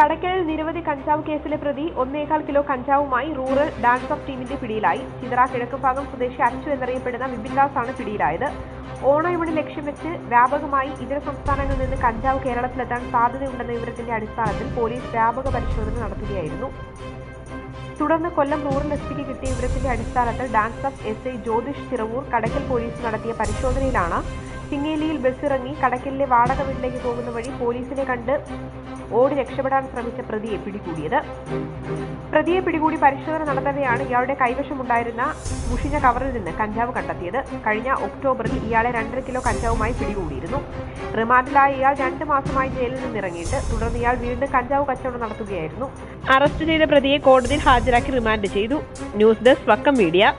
കടയ്ക്കലിൽ നിരവധി കഞ്ചാവ് കേസിലെ പ്രതി ഒന്നേകാൽ കിലോ കഞ്ചാവുമായി റൂറൽ ഡാൻസ് ഓഫ് ടീമിന്റെ പിടിയിലായി. ചിതറ കിഴക്കുഭാഗം സ്വദേശി അച്ചു എന്നറിയപ്പെടുന്ന വിപിൻദാസ് ആണ് പിടിയിലായത്. ഓണവിപണി ലക്ഷ്യം വെച്ച് വ്യാപകമായി ഇതര സംസ്ഥാനങ്ങളിൽ നിന്ന് കഞ്ചാവ് കേരളത്തിലെത്താൻ സാധ്യതയുണ്ടെന്ന വിവരത്തിന്റെ അടിസ്ഥാനത്തിൽ പോലീസ് വ്യാപക പരിശോധന നടത്തുകയായിരുന്നു. തുടർന്ന് കൊല്ലം റൂറൽ എസ് പിക്ക് കിട്ടിയ വിവരത്തിന്റെ അടിസ്ഥാനത്തിൽ DANSAF S I Jyothish Chiravoor Kadakkal police നടത്തിയ പരിശോധനയിലാണ് ചിങ്ങേലിയിൽ ബസ്സിറങ്ങി കടക്കലിലെ വാടക വീട്ടിലേക്ക് പോകുന്ന വഴി പോലീസിനെ കണ്ട് ഓടി രക്ഷപ്പെടാൻ ശ്രമിച്ച പ്രതിയെ പിടികൂടിയത്. പ്രതിയെ പിടികൂടി പരിശോധന നടത്തവെയാണ് ഇയാളുടെ കൈവശമുണ്ടായിരുന്ന മുഷിഞ്ഞ കവറിൽ നിന്ന് കഞ്ചാവ് കണ്ടെത്തിയത്. കഴിഞ്ഞ ഒക്ടോബറിൽ ഇയാളെ രണ്ടര കിലോ കഞ്ചാവുമായി പിടികൂടിയിരുന്നു. റിമാൻഡിലായ ഇയാൾ രണ്ട് മാസമായി ജയിലിൽ നിന്നിറങ്ങിയിട്ട് തുടർന്ന് ഇയാൾ വീണ്ടും കഞ്ചാവ് കച്ചവടം നടത്തുകയായിരുന്നു. അറസ്റ്റ് ചെയ്ത പ്രതിയെ കോടതിയിൽ ഹാജരാക്കി റിമാൻഡ് ചെയ്തു. News desk Vakkam media.